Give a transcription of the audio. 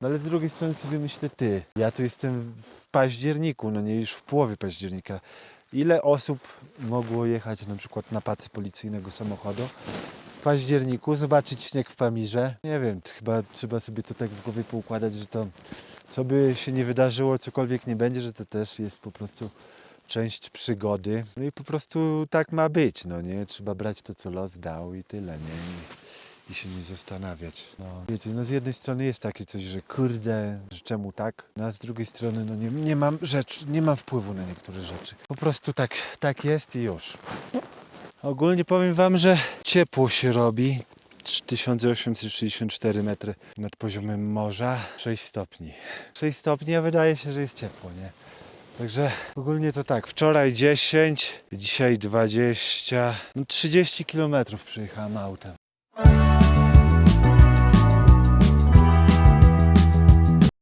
No ale z drugiej strony sobie myślę, ty, ja tu jestem w październiku, no nie już w połowie października. Ile osób mogło jechać na przykład na pacy policyjnego samochodu w październiku, zobaczyć śnieg w Pamirze? Nie wiem, chyba trzeba sobie to tak w głowie poukładać, że to co by się nie wydarzyło, cokolwiek nie będzie, że to też jest po prostu część przygody. No i po prostu tak ma być, no nie? Trzeba brać to, co los dał i tyle, nie? I, się nie zastanawiać. No, wiecie, no z jednej strony jest takie coś, że kurde, że czemu tak? No a z drugiej strony, no nie, nie mam rzecz, nie mam wpływu na niektóre rzeczy. Po prostu tak, tak jest i już. Ogólnie powiem wam, że ciepło się robi. 3864 metry nad poziomem morza, 6 stopni. 6 stopni, a wydaje się, że jest ciepło, nie? Także ogólnie to tak, wczoraj 10, dzisiaj 20, no 30 km przejechałem autem.